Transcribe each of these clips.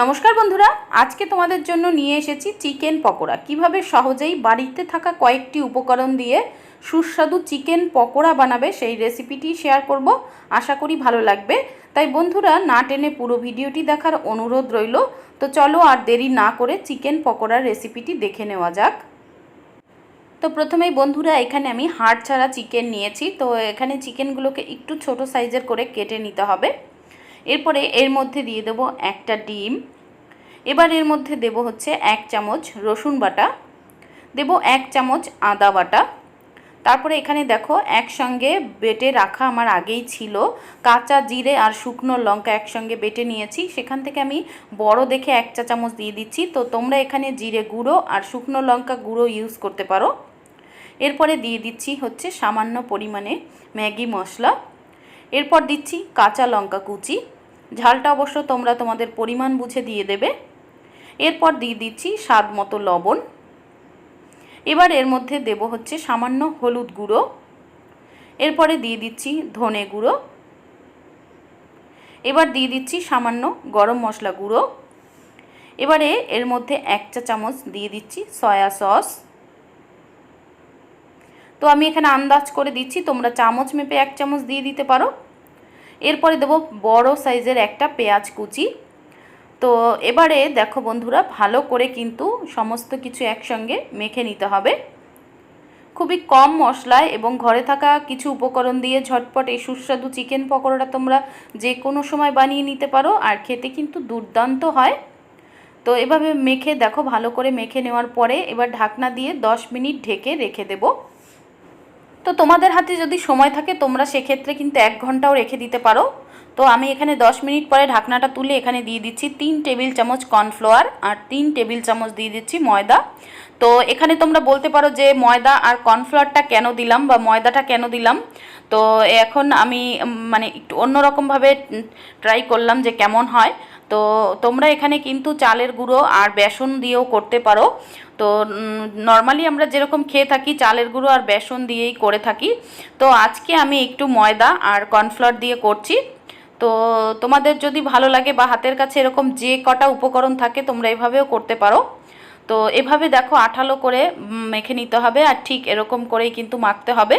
নমস্কার বন্ধুরা, আজকে তোমাদের জন্য নিয়ে এসেছি চিকেন পকোড়া। কীভাবে সহজেই বাড়িতে থাকা কয়েকটি উপকরণ দিয়ে সুস্বাদু চিকেন পকোড়া বানাবে সেই রেসিপিটি শেয়ার করব। আশা করি ভালো লাগবে। তাই বন্ধুরা, না টেনে পুরো ভিডিওটি দেখার অনুরোধ রইল। তো চলো আর দেরি না করে চিকেন পকোড়ার রেসিপিটি দেখে নেওয়া যাক। তো প্রথমেই বন্ধুরা, এখানে আমি হাড় ছাড়া চিকেন নিয়েছি। তো এখানে চিকেনগুলোকে একটু ছোট সাইজের করে কেটে নিতে হবে। এরপরে এর মধ্যে দিয়ে দেব একটা ডিম। এবার এর মধ্যে দেব হচ্ছে এক চামচ রসুন বাটা। দেব এক চামচ আদা বাটা। তারপরে এখানে দেখো একসঙ্গে বেটে রাখা আমার আগেই ছিল। কাঁচা জিরে আর শুকনো লঙ্কা একসঙ্গে বেটে নিয়েছি। সেখান থেকে আমি বড় দেখে এক চা চামচ দিয়ে দিচ্ছি। তো তোমরা এখানে জিরে গুঁড়ো আর শুকনো লঙ্কা গুঁড়ো ইউজ করতে পারো। এরপরে দিয়ে দিচ্ছি হচ্ছে সামান্য পরিমাণে ম্যাগি মশলা। এরপর দিচ্ছি কাঁচা লঙ্কা কুচি। ঝালটা অবশ্য তোমরা তোমাদের পরিমাণ বুঝে দিয়ে দেবে। এরপর দিয়ে দিচ্ছি স্বাদ মতো লবণ। এবার এর মধ্যে দেব হচ্ছে সামান্য হলুদ গুঁড়ো। এরপরে দিয়ে দিচ্ছি ধনে গুঁড়ো। এবার দিয়ে দিচ্ছি সামান্য গরম মশলা গুঁড়ো। এবারে এর মধ্যে এক চা চামচ দিয়ে দিচ্ছি সয়া সস। তো আমি এখানে আন্দাজ করে দিচ্ছি, তোমরা চামচ মেপে এক চামচ দিয়ে দিতে পারো। এরপরে দেবো বড় সাইজের একটা পেঁয়াজ কুচি। তো এবারে দেখো বন্ধুরা, ভালো করে কিন্তু সমস্ত কিছু একসঙ্গে মেখে নিতে হবে। খুবই কম মশলায় এবং ঘরে থাকা কিছু উপকরণ দিয়ে ঝটপট এই সুস্বাদু চিকেন পকোড়াটা তোমরা যে কোনো সময় বানিয়ে নিতে পারো, আর খেতে কিন্তু দুর্দান্ত হয়। তো এভাবে মেখে, দেখো ভালো করে মেখে নেওয়ার পরে এবার ঢাকনা দিয়ে 10 মিনিট ঢেকে রেখে দেবো। তো তোমাদের হাতে যদি সময় থাকে, তোমরা সেক্ষেত্রে কিন্তু এক ঘন্টাও রেখে দিতে পারো। তো আমি এখানে 10 মিনিট পরে ঢাকনাটা তুলে এখানে দিয়ে দিচ্ছি তিন টেবিল চামচ কর্নফ্লাওয়ার আর তিন টেবিল চামচ দিয়ে দিচ্ছি ময়দা। তো এখানে তোমরা বলতে পারো যে ময়দা আর কর্নফ্লাওয়ারটা কেন দিলাম বা ময়দাটা কেন দিলাম? তো এখন আমি মানে একটু অন্যরকমভাবে ট্রাই করলাম যে কেমন হয়। তো তোমরা এখানে কিন্তু চালের গুঁড়ো আর বেসন দিয়েও করতে পারো। তো নর্মালি আমরা যেরকম খেয়ে থাকি, চালের গুঁড়ো আর বেসন দিয়েই করে থাকি। তো আজকে আমি একটু ময়দা আর কর্নফ্লাওয়ার দিয়ে করছি। তো তোমাদের যদি ভালো লাগে বা হাতের কাছে এরকম যে কটা উপকরণ থাকে, তোমরা এভাবেও করতে পারো। তো এভাবে দেখো, আঠালো করে মেখে নিতে হবে আর ঠিক এরকম করেই কিন্তু মাখতে হবে।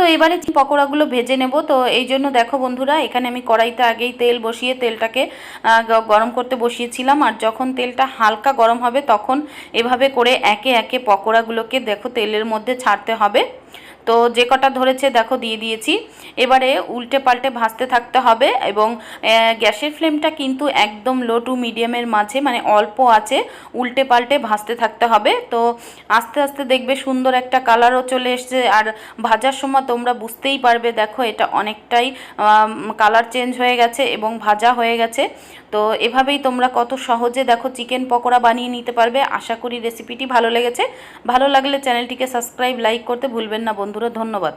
তো এবারে পকোড়াগুলো ভেজে নেব, তো এই জন্য দেখো বন্ধুরা, এখানে আমি কড়াইতে আগেই তেল বসিয়ে তেলটাকে গরম করতে বসিয়েছিলাম। আর যখন তেলটা হালকা গরম হবে, তখন এভাবে করে একে একে পকোড়াগুলোকে দেখো তেলের মধ্যে ছাড়তে হবে। তো যে কটা ধরেছে, দেখো দিয়ে দিয়েছি। এবারে উল্টে পাল্টে ভাজতে থাকতে হবে এবং গ্যাসের ফ্লেমটা কিন্তু একদম লো টু মিডিয়ামের মাঝে মানে অল্প আছে, উল্টে পাল্টে ভাজতে থাকতে হবে। তো আস্তে আস্তে দেখবে সুন্দর একটা কালারও চলে এসছে। আর ভাজার সময় তোমরা বুঝতেই পারবে, দেখো এটা অনেকটাই কালার চেঞ্জ হয়ে গেছে এবং ভাজা হয়ে গেছে। তো এভাবেই তোমরা কত সহজে দেখো চিকেন পকোড়া বানিয়ে নিতে পারবে। আশা করি রেসিপিটি ভালো লেগেছে। ভালো লাগলে চ্যানেলটিকে সাবস্ক্রাইব লাইক করতে ভুলবেন না বন্ধুরা ধন্যবাদ।